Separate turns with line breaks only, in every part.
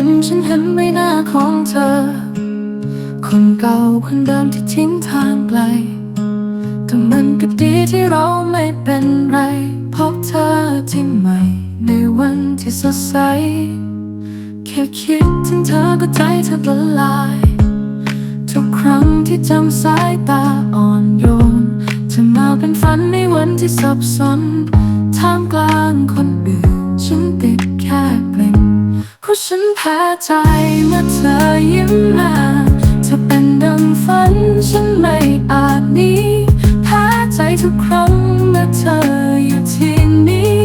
นั้นฉันเห็นไม่น่าของเธอ คนเก่าคนเดิมที่ทิ้งทางไกลแต่มันก็ดีที่เราไม่เป็นไร พบเธอที่ใหม่ ในวันที่สดใส แค่คิดถึงเธอก็ใจแทบละลาย ทุกครั้งที่จำสายตาอ่อนโยนจะมาเป็นฝันในวันที่สับสนท่ามกลางคนอื่นฉันติด ราะฉันแพ้ใจเมื่อเธอยิ้มมาเธอเป็นดังฝันฉันไม่อาจนีแพ้ใจทุกครั้งเมื่อเธออยู่ที่นี่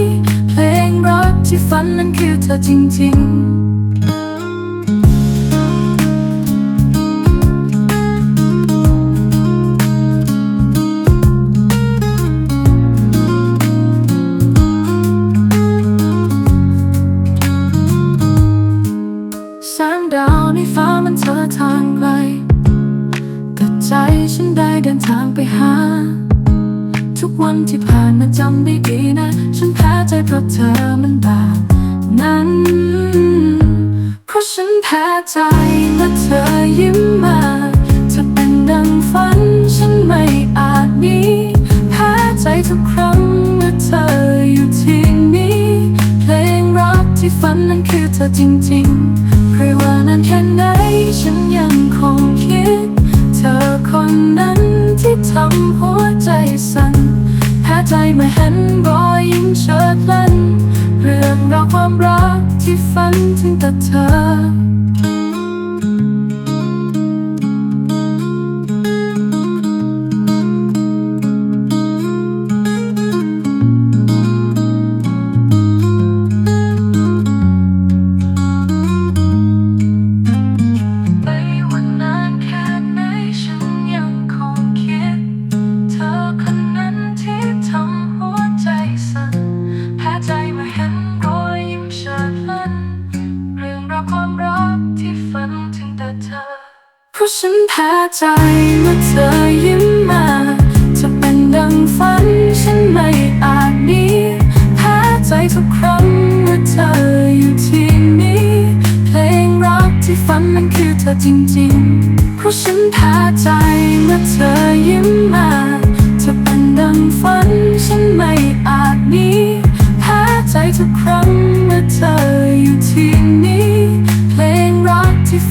เพลงรักที่ฝันนั้นคือเธอจริงๆ ที่ผ่านมาจำได้ดีนะ ฉันแพ้ใจเพราะเธอ ที่ฝัน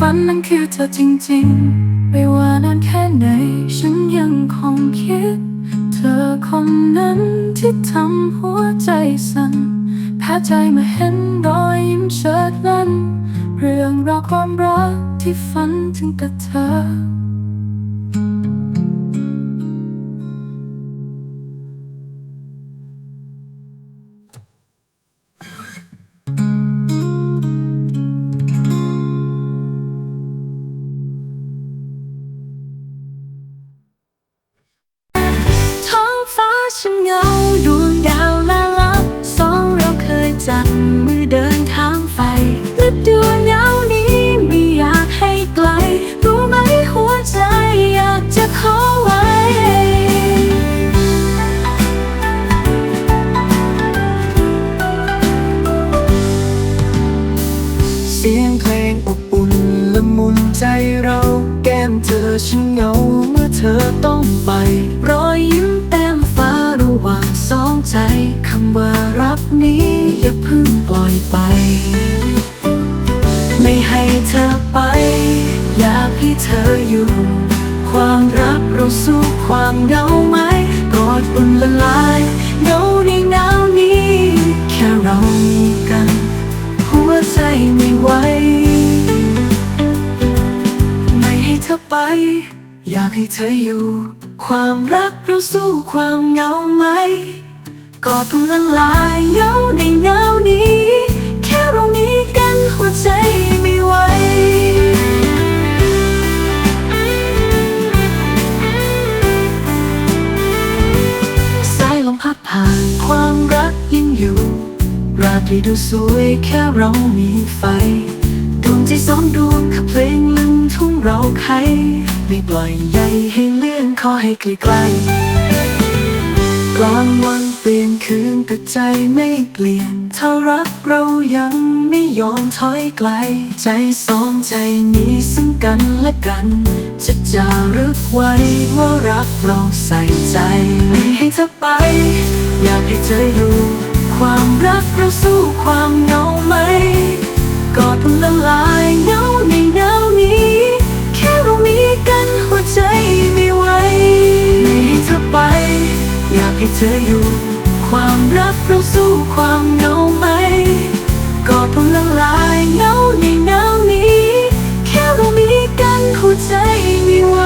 ฝันนั้นคือเธอจริงๆ ไม่ว่านานแค่ไหน ฉันยังคงคิด เธอคนนั้นที่ทำหัวใจสั่นแพ้ใจมาเห็นรอยยิ้มเชิดพลันเรื่องราวความรักที่ฝันถึงแต่เธอ ก้ม
เให้เธออ
ยู่ ความรักเราสู้ความเหงาไหมกอดอุ่นละลายเหงาในเหนานี้ แค่เรามีกันหัวใจไม่ไหวสายลมพัดผ่านความรักยังอยู่ ราตรีดูสวยแค่เรามีไฟ ดวงใจสองดวงขับเพลงลึงทุ่งเราใคร ไม่ปล่อยใยให้เลื่อนขอให้ไกล้ๆกลางวันเป
ลี่ยนคืนแต่ใจไม่เปลี่ยน ถ้ารักเรายังไม่ยอมถอยไกล ใจสองใจนี้ซึ่งกันและกัน จะจารึกไว้ว่ารักเราใส่ใจไม่ให้เธอไป อยากให้เธออยู่ความรักเราสู้ความเหงาไหมกอดมันละลาย ให้เธออยู่ ความรักเราสู้ความเหงาไหมกอดมันละลายเหงาในหนาวนี้ แค่เรามีกันหัวใจไม่ไหว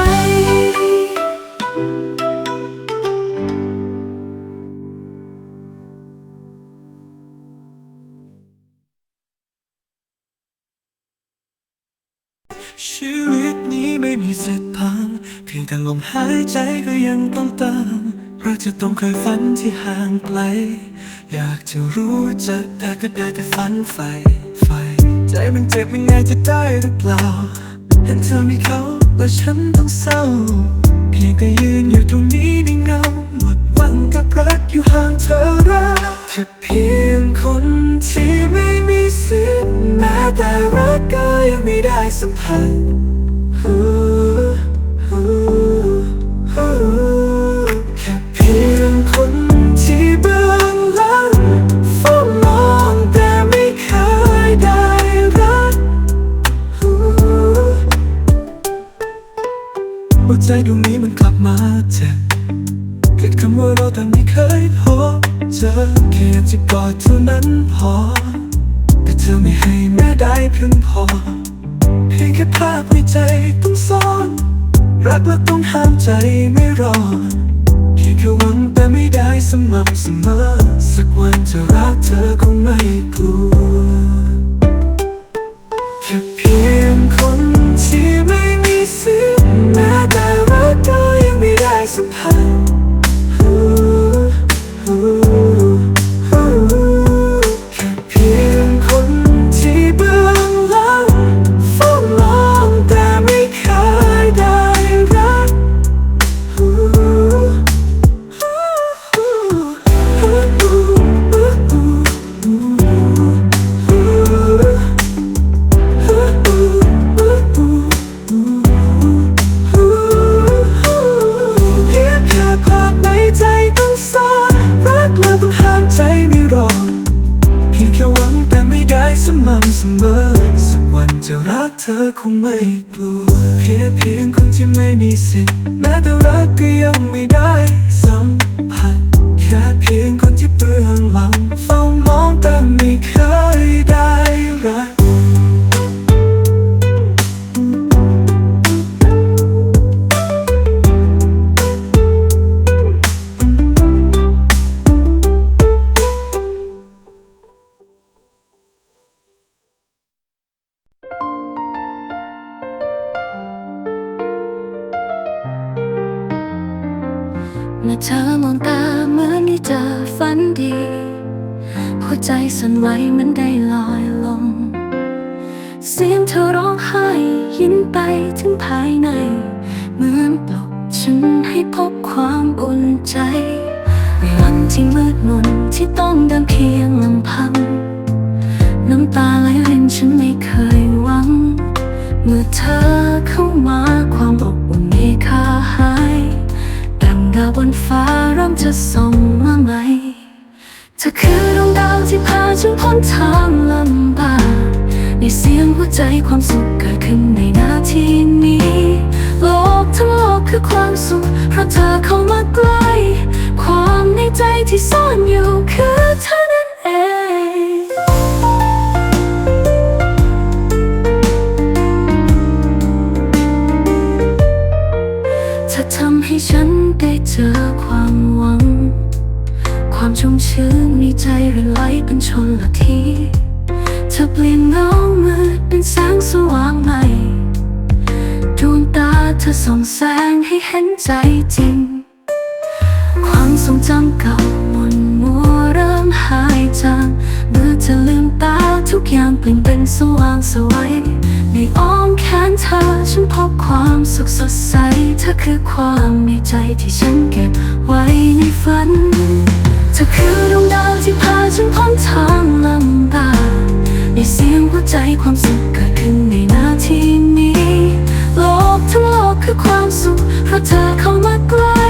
ชีวิตนี้ไม่มีเส้นทางเพียงแต่ลมหายใจก็ยังต้องตาม เราจะต้องเคยฝันที่ห่างไกล อยากจะรู้จะแต่ก็ได้แต่ฝันใฝ่ใฝ่ใจมันเจ็บมันไงจะได้หรือเปล่า เห็นเธอมีเขาแล้วฉันต้องเศร้า เพียงแต่ยืนอยู่ตรงนี้ในเงาหมดวังกับรักอยู่ห่างเธอรักแค่เพียงคนที่ไม่มีสิทธิ์แม้แต่รักก็ยังไม่ได้สัมผัสแมื่อเธ
อมองตาเหมือนได้เจอฝันดี หัวใจสั่นไหวเหมันได้ลอยลง เสียงเธอร้องไห้ยินไปถึงภายใน เหมือนปลุกฉันให้พบความอุ่นใจวันที่มืดมนที่ต้องเดินเพียงลำพัง น้ำตาไหลรินฉันไม่เคยหวัง เมื่อเธอเข้ามา บนฟ้าเริ่มจะส่องมาใหม่เธอคือดวงดาวที่พาฉันพ้นทางลำบากในเสียงหัวใจความสุขเกิดขึ้นในนาทีนี้ โลกทั้งโลกคือความสุขเพราะเธอเข้ามาใกล้ ความในใจที่ซ่อนอยู่คือเธอ เห็นใจจริง ความทรงจำเก่าหมุนมัวเริ่มหายจางเมื่อเธอลืมตาทุกอย่างเปลี่ยนเป็นสว่างสวัยในอ้อมแขนเธอฉันพบความสุขสดใสเธอคือความในใจที่ฉันเก็บไว้ในฝัน เธอคือดวงดาวที่พาฉันพ้นทางลำบากในเสียงหัวใจความสุขเกิดขึ้นในนาที คือความสุขเพราะเธอเข้ามาใกล้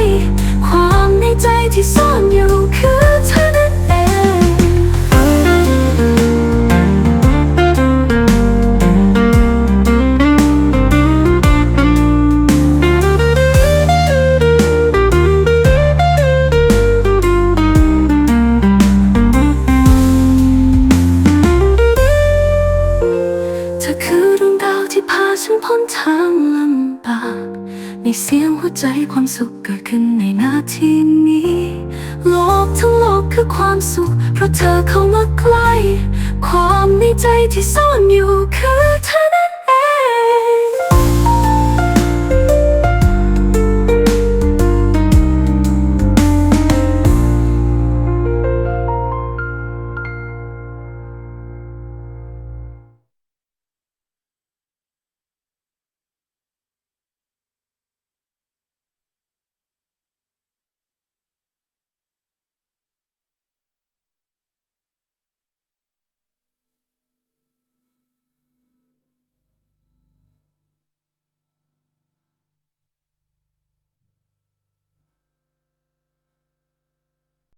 ความในใจที่ซ่อนอยู่ เธอเข้ามาใกล้ ความในใจที่ซ่อนอยู่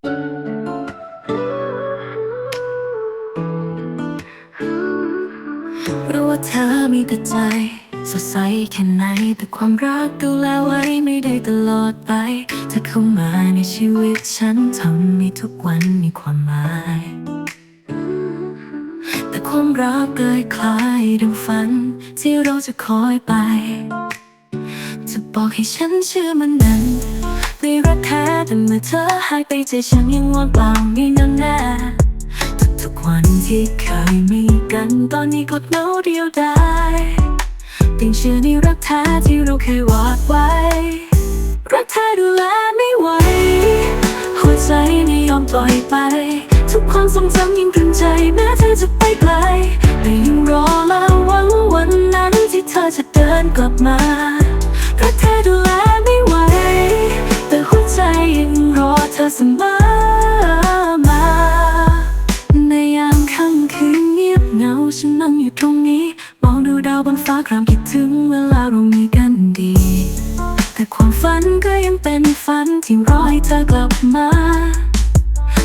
รู้ว่าเธอมีแต่ใจ สดใสแค่ไหน แต่ความรักดูแลไว้ไม่ได้ตลอดไป เธอเข้ามาในชีวิตฉันทำให้ทุกวันมีความหมาย แต่ความรักเกิดคล้ายดังฝัน ที่เราจะคอยไป จะบอกให้ฉันเชื่อมันนั้น ไม่รักแท้แต่เมื่อเธอหายไปใจฉันยังว่างเปล่าไม่แน่แน่ทุกๆวันที่เคยมีกันตอนนี้กดเหงาเดียวดายยังเชื่อในรักแท้ที่เราเคยวาดไว้ รักแท้ดูแลไม่ไหว หัวใจไม่ยอมปล่อยไป ทุกความทรงจำยังตึงใจแม้เธอจะไปไกลแต่ยังรอและหวังวันนั้นที่เธอจะเดินกลับมารักแท้ดูแล เธอเสมอมา ในยามค่ำคืนเงียบเหงาฉันนั่งอยู่ตรงนี้ มองดูดาวบนฟ้าครามคิดถึงเวลาเรามีกันดี แต่ความฝันก็ยังเป็นฝันที่รอให้เธอกลับมา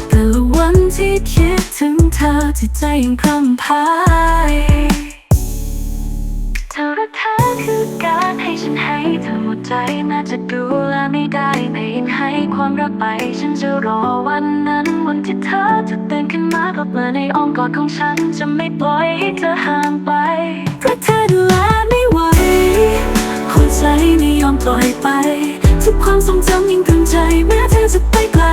แต่ละวันที่คิดถึงเธอจิตใจยังพร่ำพาย ธอรักเธอคือการให้ฉันให้เธอหมดใจน่าจะดูแลไม่ได้ไม่ยังให้ความรักไป ฉันจะรอวันนั้นวันที่เธอจะตื่นขึ้นมากลับมาในอ้อมกอดของฉันจะไม่ปล่อยให้เธอห่างไปเพรักเธอดูแลไม่ไหวหัวใจไม่ยอมปล่อยไป ทุกความทรงจำยังตรึงใจแม้เธอจะไปไกล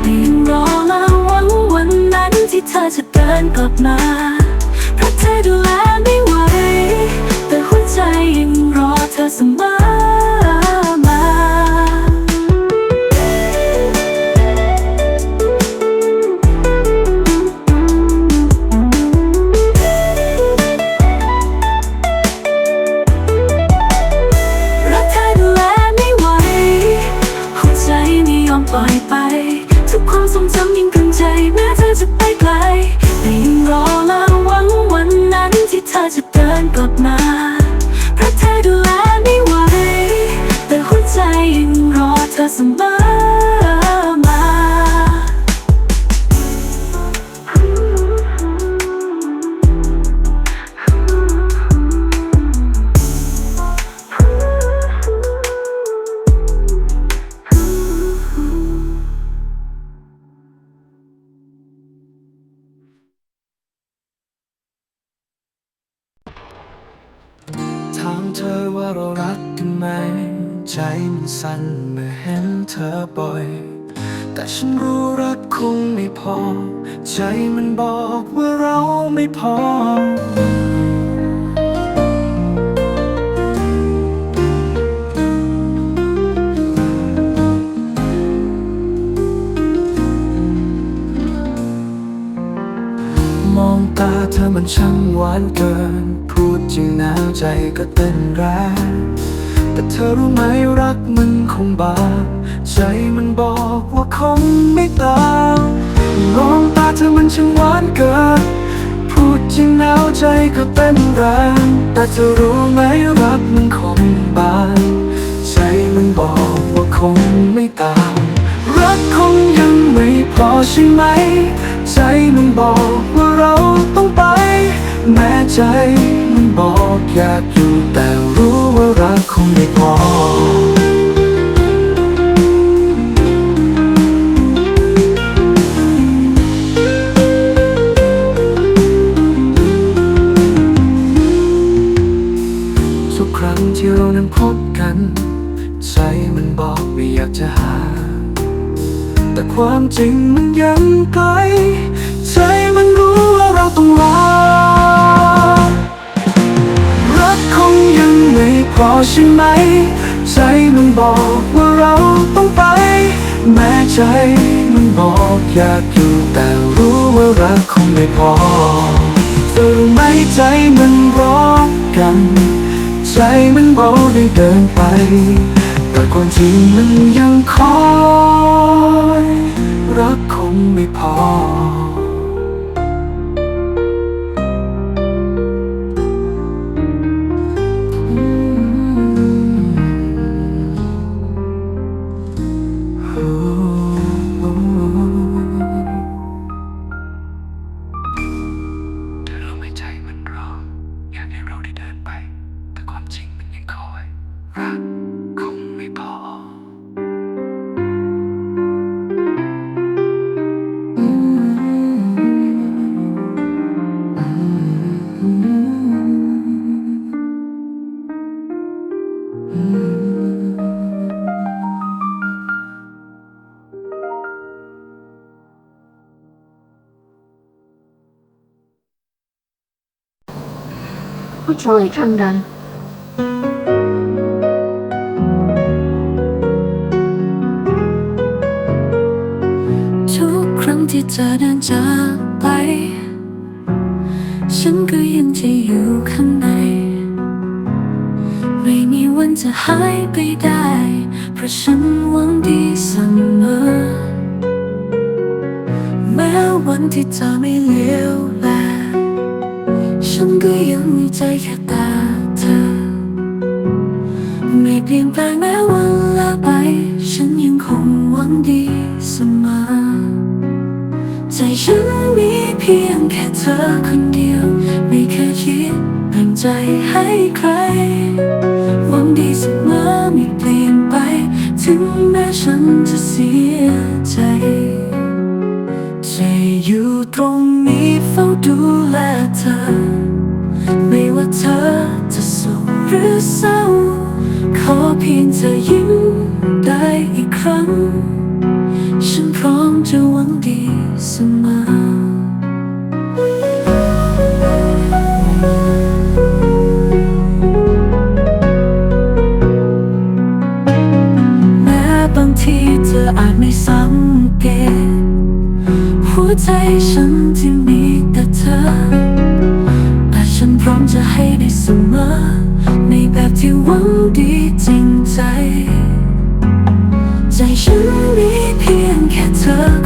แต่ยังรอและหวังวันนั้นที่เธอจะเดินกลับมาเพราะเธอดูแลไม่ ร
ร นแรงแต่เธอรู้ไหมรักมันคงบางใจมันบอกว่าคงไม่ตามมองตาเธอมันช่างหวานเกินพูดจริงแล้วใจก็เต้นแรงแต่เธอรู้ไหมรักมันคงบานใจมันบอกว่าคงไม่ตามรักคงยังไม่พอใช่ไหม ใจมันบอกว่าเราต้องไป แม้ใจมันบอกอยากอยู่แต่รู้ว่ารักคงไม่พอทุกครั้งที่เรานั้นพบกัน ใจมันบอกไม่อยากจะหา แต่ความจริงมันยังไกล ใจมันรู้ว่าเราต้องลา ใช่ไหม ใจมันบอกว่าเราต้องไป แม้ใจมันบอกอยากอยู่แต่รู้ว่ารักคงไม่พอเธอรู้ไหมใจมันร้องกัน ใจมันบอกได้เดินไป แต่ความจริงมันยังคอย รักคงไม่พอ
ผู้ชายข้างใด
ทุกครั้งที่เธอเดินจากไป ฉันก็ยังจะอยู่ข้างใน ไม่มีวันจะหายไปได้ เพราะฉันหวังดีเสมอ แม้วันที่เธอไม่เลี้ยว วันละไป ฉันยังคงหวังดีเสมอใจฉันมีเพียงแค่เธอคนเดียว ไม่เคยคิดแบ่งใจให้ใคร หวังดีเสมอไม่เปลี่ยนไป ถึงแม้ฉันจะเสียใจจะอยู่ตรงนี้เฝ้าดูแลเธอ ไม่ว่าเธอจะสุขหรือเศร้าขอ ครั้ง ฉันพร้อมจะหวังดีเสมอแม้บางทีเธออาจไม่สังเกตหัวใจฉันที่มีแต่เธอ แต่ฉันพร้อมจะให้ได้เสมอ ในแบบที่หวังดีจริงใจ ใจฉันมีเพียงแค่เธอ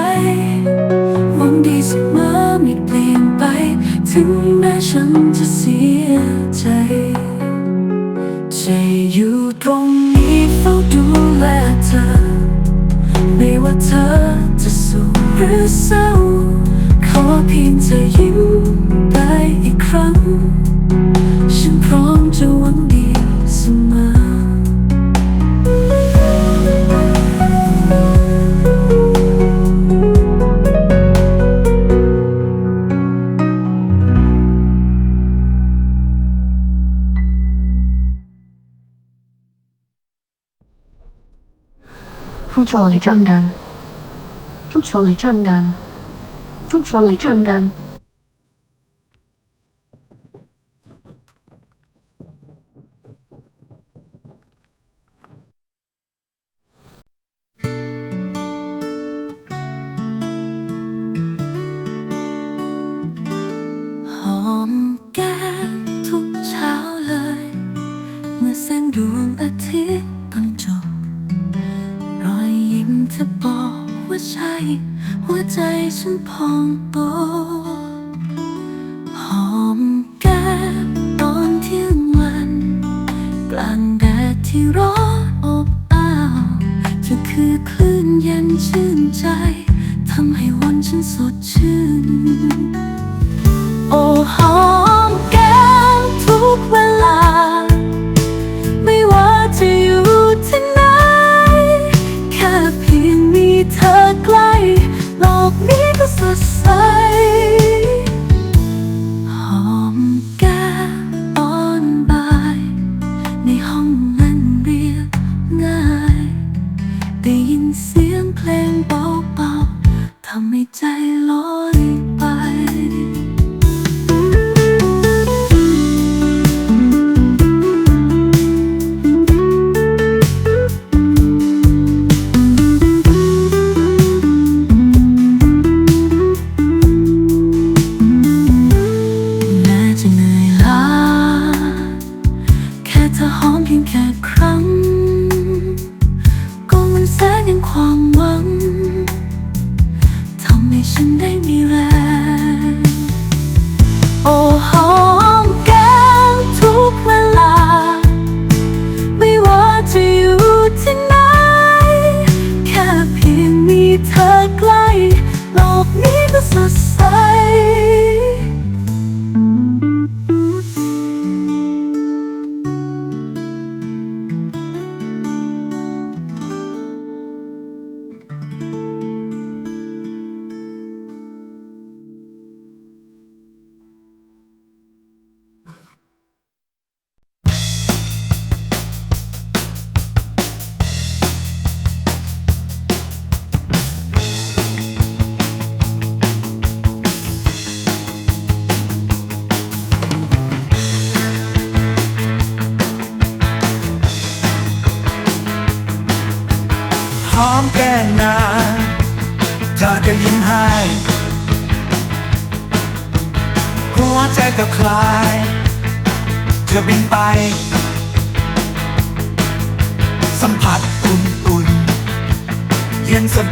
ห้ใครหวังดีเสมอไม่เปลี่ยนไป ถึงแม้ฉันจะเสียใจ จะอยู่ตรงนี้เฝ้าดูแลเธอ ไม่ว่าเธอจะสุขหรือเศร้า ขอเพียงเธอยิ้มได้อีกครั้ง ฉันพร้อมจะหวัง 捉你真噶，捉你真噶，捉你。 ฉัน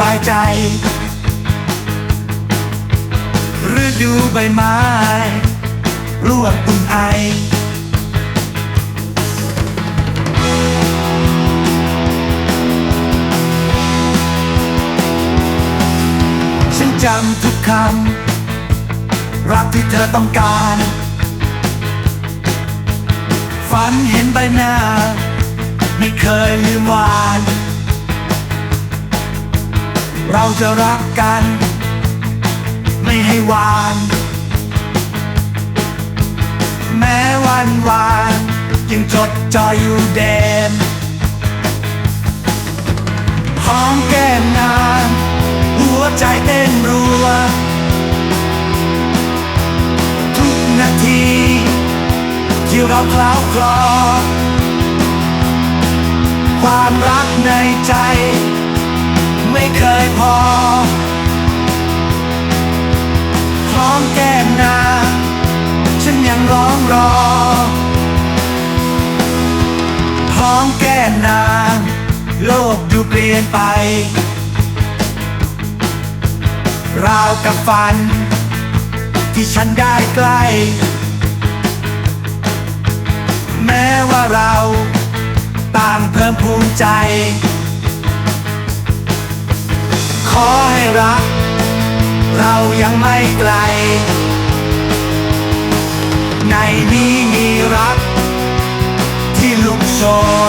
บายใจ
ฤดูใบไม้ร่วบอุ่นไอฉันจำทุกคำ รักที่เธอต้องการ ฝันเห็นใบหน้า ไม่เคยลืมวาน เราจะรักกัน ไม่ให้หวาน แม้วันวานยังจดจ่ออยู่เดิมหอมแก้มนาน หัวใจเต้นรัว ทุกนาที ที่เราคล้าวคลอความรักในใจ ไม่เคยพอพร้อมแก้มนา ฉันยังร้องรอพร้อมแก้มนางโลกดูเปลี่ยนไป ราวกับฝัน ที่ฉันได้ใกล้ แม้ว่าเราต่างเพิ่มภูมิใจ อให้รัก เรายังไม่ไกล ในนี้มีรัก ที่ลุกโช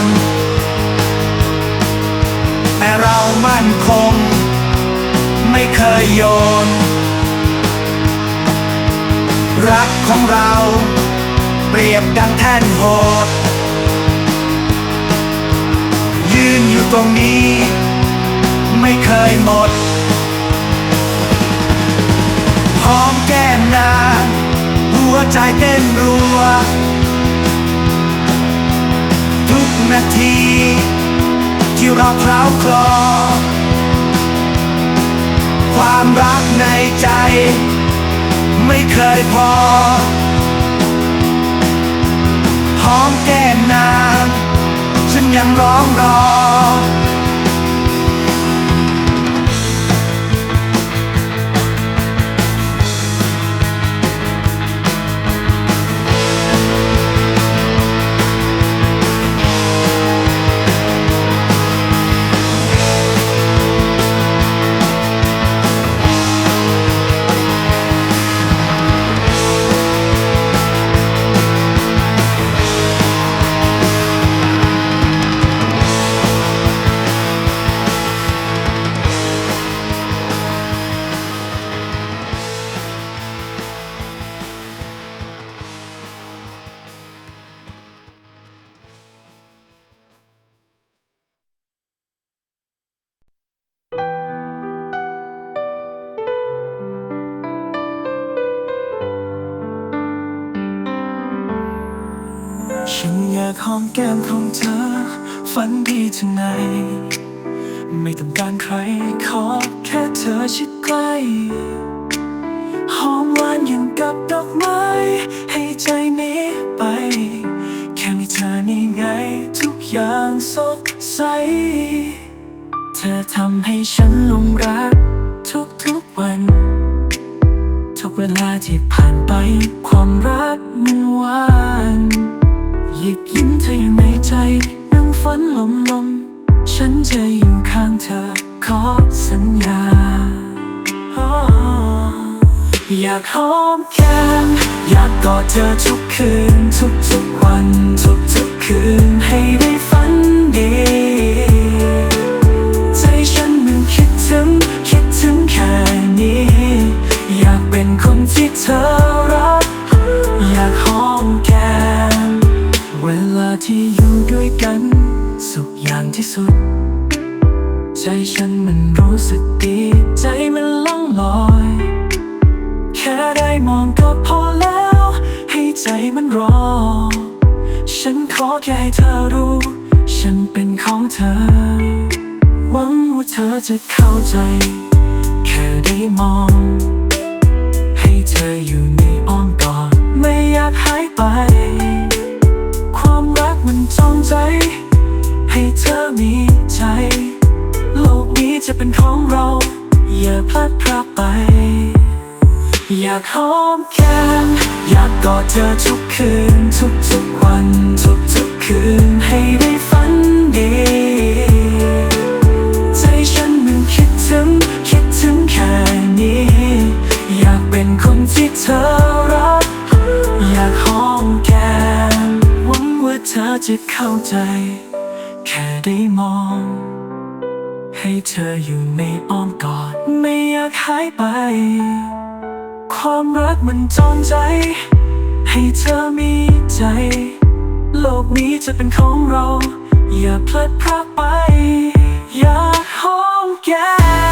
นแต่เรามั่นคง ไม่เคยโยน รักของเราเปรียบดังแท่นโหด ยืนอยู่ตรงนี้
เคยหมด หอมแก้มนางหัวใจเต้นรัว ทุกนาที ที่เราเพล้าคลอ ความรักในใจ ไม่เคยพอ หอมแก้มนาง ฉันยังร้องรอ เธอทำให้ฉันหลงรัก ทุกๆวัน ทุกเวลาที่ผ่านไป ความรักมันหวานหยิบยิ้มเธออยู่ในใจ นั่งฝันลมลม ฉันจะอยู่ข้างเธอ ขอสัญญา อยากหอมแก้มอยากกอดเธอทุกคืน ทุกทุกๆวัน ทุกทุกๆคืน อรัก อยากหอมแก้มเวลาที่อยู่ด้วยกัน สุขอย่างที่สุด ใจฉันมันรู้สึกดี ใจมันล่องลอย แค่ได้มองก็พอแล้ว ให้ใจมันรอ ฉันขอแค่ให้เธอรู้ ฉันเป็นของเธอ หวังว่าเธอจะเข้าใจ แค่ได้มอง ออยู่ในอ้อมกอดไม่อยากหายไป ความรักมันจองใจ ให้เธอมีใจ โลกนี้จะเป็นของเรา อย่าพลัดพรากไป อยากหอมแก้มอยากกอดเธอทุกคืน ทุกๆวัน ทุกๆคืนให้ได้ อรัก อยากหอมแก้มหวังว่าเธอจะเข้าใจ แค่ได้มอง ให้เธออยู่ในอ้อมกอดไม่อยากหายไป ความรักมันจองใจ ให้เธอมีใจ โลกนี้จะเป็นของเรา อย่าพลัดพรากไป อยากหอมแก้ม